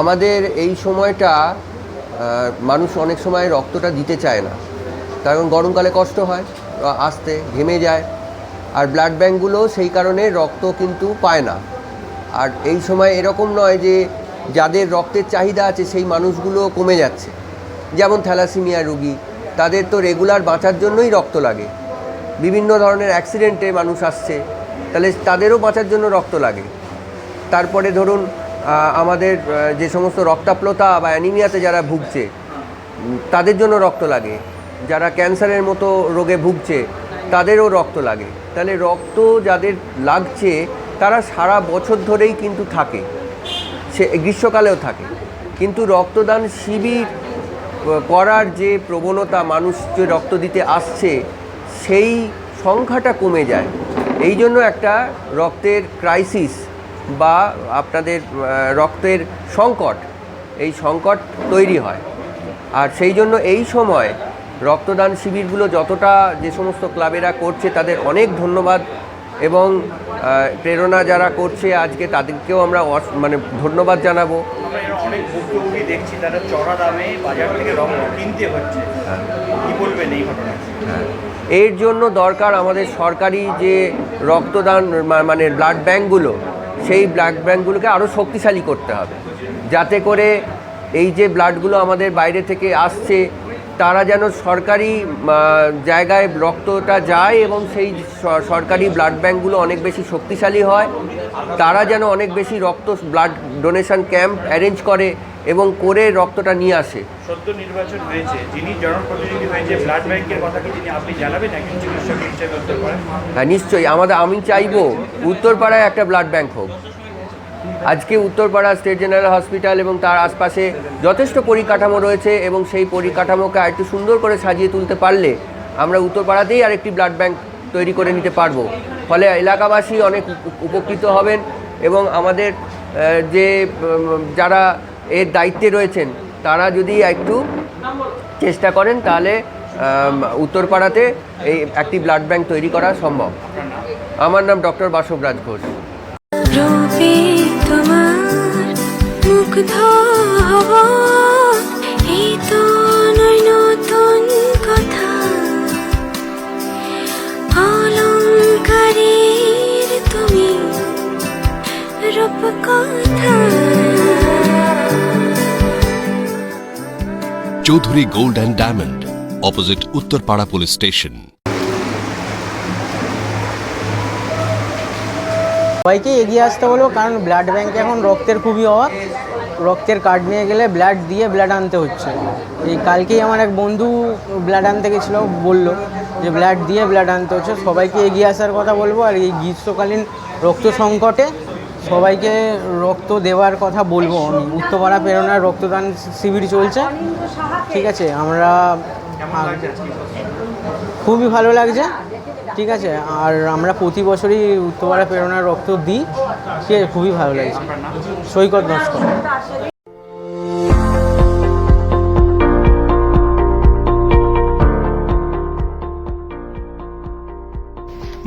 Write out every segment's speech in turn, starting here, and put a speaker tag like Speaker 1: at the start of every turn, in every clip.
Speaker 1: আমাদের এই সময়টা মানুষ অনেক সময় রক্তটা দিতে চায় না। কারণ গরমকালে কষ্ট হয়, আসতে ঘেমে যায়। আর ব্লাড ব্যাঙ্কগুলো সেই কারণে রক্ত কিন্তু পায় না। আর এই সময় এরকম নয় যে, যাদের রক্তের চাহিদা আছে সেই মানুষগুলো কমে যাচ্ছে। যেমন থ্যালাসিমিয়া রুগী, তাদের তো রেগুলার বাঁচার জন্যই রক্ত লাগে। বিভিন্ন ধরনের অ্যাক্সিডেন্টে মানুষ আসছে, তাহলে তাদেরও বাঁচার জন্য রক্ত লাগে। তারপরে ধরুন আমাদের যে সমস্ত রক্তাপ্লতা বা অ্যানিমিয়াতে যারা ভুগছে, তাদের জন্য রক্ত লাগে। যারা ক্যান্সারের মতো রোগে ভুগছে, তাদেরও রক্ত লাগে। তাহলে রক্ত যাদের লাগছে, তারা সারা বছর ধরেই কিন্তু থাকে। সে গ্রীষ্মকালেও থাকে। কিন্তু রক্তদান শিবির করার যে প্রবণতা, মানুষ যে রক্ত দিতে আসছে, সেই সংখ্যাটা কমে যায়। এই জন্য একটা রক্তের ক্রাইসিস বা আপনাদের রক্তের সংকট এই সংকট তৈরি হয়। আর সেই জন্য এই সময় রক্তদান শিবিরগুলো যতটা যে সমস্ত ক্লাবেরা করছে তাদের অনেক ধন্যবাদ এবং প্রেরণা যারা করছে আজকে তাদেরকেও আমরা মানে ধন্যবাদ জানাব।
Speaker 2: এর অনেক ভুক্তভোগী দেখছি তারা চড়া দামে বাজার থেকে রক্ত কিনতে হচ্ছে। কি বলবেন এই ঘটনা
Speaker 1: এর জন্য দরকার আমাদের সরকারি যে রক্তদান মানে ব্লাড ব্যাঙ্কগুলো সেই ব্লাড ব্যাঙ্কগুলোকে আরও শক্তিশালী করতে হবে। যাতে করে এই যে ব্লাডগুলো আমাদের বাইরে থেকে আসছে, তারা যেন সরকারি জায়গায় রক্তটা যায় এবং সেই সরকারি ব্লাড ব্যাঙ্কগুলো অনেক বেশি শক্তিশালী হয়। তারা যেন অনেক বেশি রক্ত ব্লাড ডোনেশন ক্যাম্প অ্যারেঞ্জ করে। এবং করে রক্তটা নিয়ে আসে।
Speaker 2: সদ্য নির্বাচন হয়েছে যিনি জনপ্রতিনিধি হয়েছে ব্লাড ব্যাংকের কথা কি যিনি আপনি জানাবেন একজন চিকিৎসক হিসেবে উত্তর করেন।
Speaker 1: হ্যাঁ নিশ্চয়ই। আমাদের আমি চাইব উত্তরপাড়ায় একটা ব্লাড ব্যাংক হোক। আজকে উত্তরপাড়া স্টেট জেনারেল হসপিটাল এবং তার আশপাশে যথেষ্ট পরিকাঠামো রয়েছে এবং সেই পরিকাঠামোকে আরেকটু সুন্দর করে সাজিয়ে তুলতে পারলে আমরা উত্তরপাড়াতেই আরেকটি ব্লাড ব্যাংক তৈরি করে নিতে পারব। ফলে এলাকাবাসী অনেক উপকৃত হবেন এবং আমাদের যে যারা এর দায়িত্বে রয়েছেন। তারা যদি একটু চেষ্টা করেন, তাহলে উত্তরপাড়াতে এই একটি ব্লাড ব্যাংক তৈরি করা সম্ভব। আমার নাম ডক্টর বাসবরাজ ঘোষ।
Speaker 3: তোমার
Speaker 4: Chowdhury gold and diamond, opposite Uttarpara police station.
Speaker 5: সবাইকে এগিয়ে আসতে বলব, কারণ ব্লাড ব্যাংকে এখন রক্তের খুবই অভাব। রক্তের কার্ড নিয়ে গেলে ব্লাড দিয়ে ব্লাড আনতে হচ্ছে। এই কালকেই আমার এক বন্ধু ব্লাড আনতে গেছিল, বলল যে ব্লাড দিয়ে ব্লাড আনতে হচ্ছে। সবাইকে এগিয়ে আসার কথা বলব, আর এই গ্রীষ্মকালীন রক্ত সংকটে সবাইকে রক্ত দেওয়ার কথা বলব আমি। উত্তরপাড়া প্রেরণার রক্তদান শিবির চলছে। ঠিক আছে, আমরা খুবই ভালো লাগছে। ঠিক আছে, আর আমরা প্রতি বছরই উত্তরপাড়া প্রেরণার রক্ত দিই। ঠিক আছে, খুবই ভালো লাগছে। সৈকত নস্কর।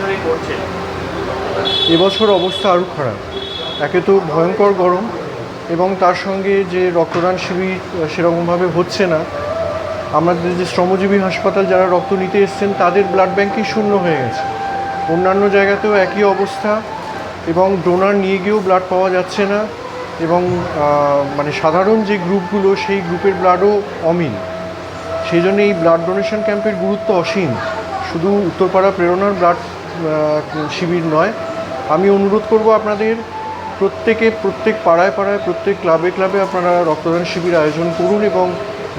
Speaker 2: ধরে করছেন।
Speaker 6: এবছর অবস্থা আরও খারাপ। একে তো ভয়ঙ্কর গরম এবং তার সঙ্গে যে রক্তদান শিবির সেরকমভাবে হচ্ছে না। আমাদের যে শ্রমজীবী হাসপাতাল যারা রক্ত নিতে এসছেন, তাদের ব্লাড ব্যাঙ্কই শূন্য হয়ে গেছে। অন্যান্য জায়গাতেও একই অবস্থা এবং ডোনার নিয়ে গিয়েও ব্লাড পাওয়া যাচ্ছে না এবং মানে সাধারণ যে গ্রুপগুলো সেই গ্রুপের ব্লাডও অমিল। সেই জন্য এই ব্লাড ডোনেশন ক্যাম্পের গুরুত্ব অসীম। শুধু উত্তরপাড়া প্রেরণার ব্লাড শিবির নয়। আমি অনুরোধ করব আপনাদের প্রত্যেকে, প্রত্যেক পাড়ায় পাড়ায়, প্রত্যেক ক্লাবে ক্লাবে আপনারা রক্তদান শিবির আয়োজন করুন এবং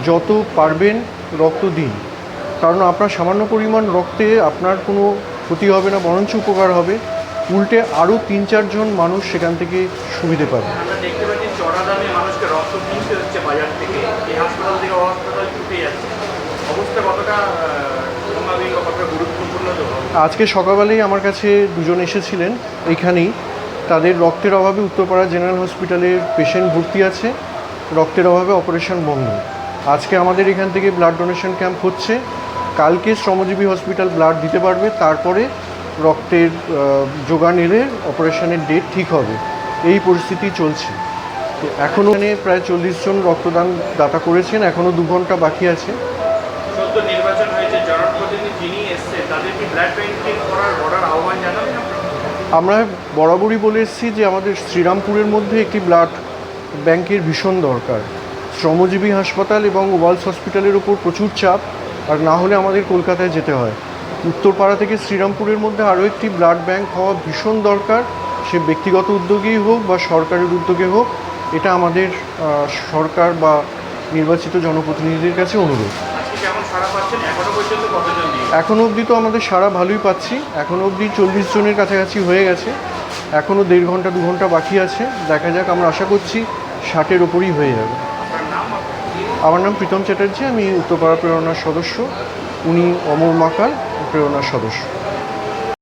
Speaker 6: যত পারবেন রক্ত দিন। কারণ আপনার সামান্য পরিমাণ রক্তে আপনার কোনো ক্ষতি হবে না, বরঞ্চ উপকার হবে। উল্টে আরও তিন চারজন মানুষ সেখান থেকে সুবিধে পাবে
Speaker 2: আমরা দেখতে পাচ্ছি চড়া দামে মানুষকে রক্ত কিনতে হচ্ছে বাজার থেকে এই হাসপাতাল থেকে ও হাসপাতাল ছুটে যাচ্ছে অবস্থা কতটা সাংবাদিক বা কতটা গুরুত্বপূর্ণ তো
Speaker 6: আজকে সকালবেলায় আমার কাছে দুজন এসেছিলেন এইখানেই তাদের রক্তের অভাবে উত্তরপাড়া জেনারেল হসপিটালের পেশেন্ট ভর্তি আছে, রক্তের অভাবে অপারেশন বন্ধ। আজকে আমাদের এখান থেকে ব্লাড ডোনেশন ক্যাম্প হচ্ছে, কালকে শ্রমজীবী হসপিটাল ব্লাড দিতে পারবে, তারপরে রক্তের যোগান এলে অপারেশনের ডেট ঠিক হবে। এই পরিস্থিতি চলছে। তো এখনও এখানে প্রায় চল্লিশ জন রক্তদান দাতা করেছেন এখনও দু ঘণ্টা বাকি আছে।
Speaker 2: নির্বাচন হয়েছে
Speaker 6: আমরা বরাবরই বলে এসেছি যে আমাদের শ্রীরামপুরের মধ্যে একটি ব্লাড ব্যাংকের ভীষণ দরকার। শ্রমজীবী হাসপাতাল এবং ওয়ালস হসপিটালের উপর প্রচুর চাপ, আর না হলে আমাদের কলকাতায় যেতে হয়। উত্তরপাড়া থেকে শ্রীরামপুরের মধ্যে আরও একটি ব্লাড ব্যাংক হওয়া ভীষণ দরকার। সে ব্যক্তিগত উদ্যোগেই হোক বা সরকারের উদ্যোগে হোক, এটা আমাদের সরকার বা নির্বাচিত জনপ্রতিনিধিদের কাছে অনুরোধ। এখনও অবধি তো আমাদের সারা ভালোই পাচ্ছি। এখনও অবধি চল্লিশ জনের কাছাকাছি হয়ে গেছে। এখনও দেড় ঘণ্টা দু ঘণ্টা বাকি আছে। দেখা যাক আমরা আশা করছি ষাটের ওপরই হয়ে যাবে। আমার নাম প্রীতম চ্যাটার্জি আমি উত্তরপাড়া প্রেরণার সদস্য। উনি অমর মাকাল প্রেরণার সদস্য।